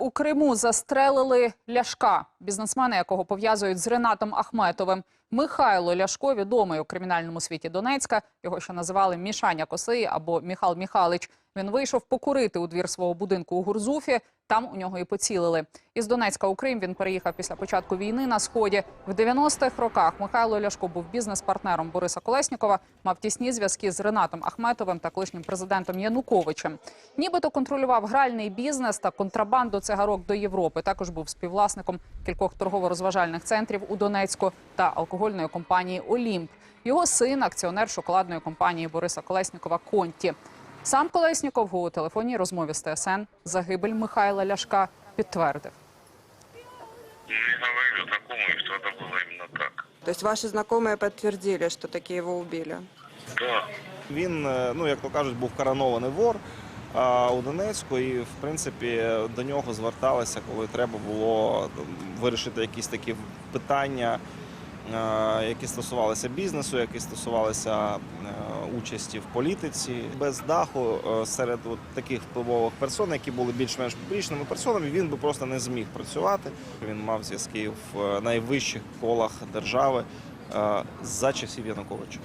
У Криму застрелили Ляшка, бізнесмена, якого пов'язують з Ренатом Ахметовим. Михайло Ляшко, відомий у кримінальному світі Донецька. Його ще називали Мішаня Коси або Міхал Міхалич. Він вийшов покурити у двір свого будинку у Гурзуфі. Там у нього і поцілили. Із Донецька у Крим він переїхав після початку війни на сході. В 90-х роках Михайло Ляшко був бізнес-партнером Бориса Колеснікова, мав тісні зв'язки з Ренатом Ахметовим та колишнім президентом Януковичем. Нібито контролював гральний бізнес та контрабанду цигарок до Європи. Також був співвласником кількох торгово-розважальних центрів у Донецьку та алкогольної компанії Олімп. Його син акціонер шоколадної компанії Бориса Колеснікова Конті. Сам Колесніков у телефонній розмові з ТСН загибель Михайла Ляшка підтвердив. Не говорили знакомые, что это было именно так. То есть ваши знакомые подтвердили, что таки его убили? Да. Він, е, ну як то кажуть, був коронований вор а, у Донецьку, і в принципі до нього зверталися, коли треба було вирішити якісь такі питання, е, які стосувалися бізнесу, які стосувалися е, участі в політиці. Без даху е, серед от таких впливових персон, які були більш-менш публічними персонами, він би просто не зміг працювати. Він мав зв'язки в найвищих колах держави за часів Януковича.